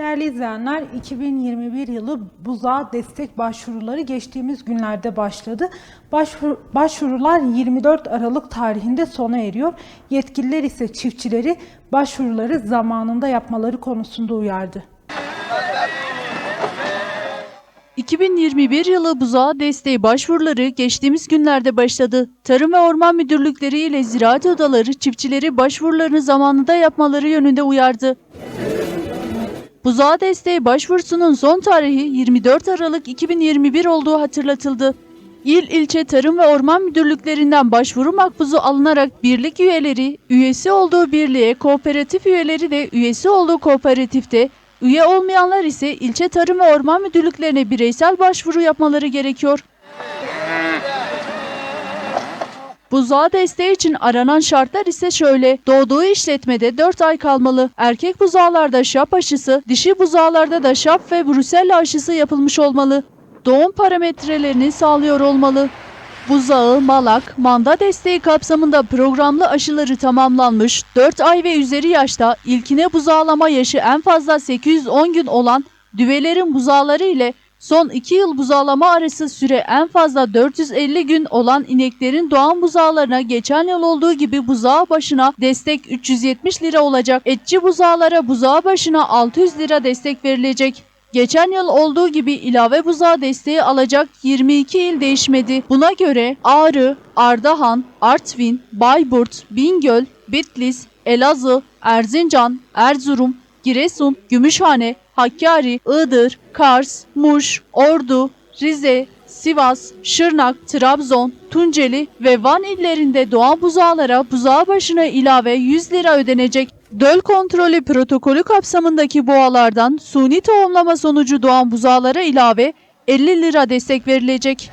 Değerli izleyenler, 2021 yılı buzağa destek başvuruları geçtiğimiz günlerde başladı. Başvuru, başvurular 24 Aralık tarihinde sona eriyor. Yetkililer ise çiftçileri başvuruları zamanında yapmaları konusunda uyardı. 2021 yılı buzağa desteği başvuruları geçtiğimiz günlerde başladı. Tarım ve Orman Müdürlükleri ile ziraat odaları çiftçileri başvurularını zamanında yapmaları yönünde uyardı. Buzağa desteği başvurusunun son tarihi 24 Aralık 2021 olduğu hatırlatıldı. İl ilçe tarım ve orman müdürlüklerinden başvuru makbuzu alınarak birlik üyeleri, üyesi olduğu birliğe, kooperatif üyeleri de üyesi olduğu kooperatifte, üye olmayanlar ise ilçe tarım ve orman müdürlüklerine bireysel başvuru yapmaları gerekiyor. Buzağa desteği için aranan şartlar ise şöyle. Doğduğu işletmede 4 ay kalmalı. Erkek buzağlarda şap aşısı, dişi buzağlarda da şap ve brusella aşısı yapılmış olmalı. Doğum parametrelerini sağlıyor olmalı. Buzağı, malak, manda desteği kapsamında programlı aşıları tamamlanmış, 4 ay ve üzeri yaşta ilkine buzağlama yaşı en fazla 810 gün olan düvelerin buzağları ile son 2 yıl buzağlama arası süre en fazla 450 gün olan ineklerin doğan buzağlarına geçen yıl olduğu gibi buzağı başına destek 370 lira olacak. Etçi buzağlara buzağı başına 600 lira destek verilecek. Geçen yıl olduğu gibi ilave buzağı desteği alacak 22 il değişmedi. Buna göre Ağrı, Ardahan, Artvin, Bayburt, Bingöl, Bitlis, Elazığ, Erzincan, Erzurum, Giresun, Gümüşhane, Hakkari, Iğdır, Kars, Muş, Ordu, Rize, Sivas, Şırnak, Trabzon, Tunceli ve Van illerinde doğan buzağlara buzağı başına ilave 100 lira ödenecek. Döl kontrolü protokolü kapsamındaki boğalardan suni tohumlama sonucu doğan buzağlara ilave 50 lira destek verilecek.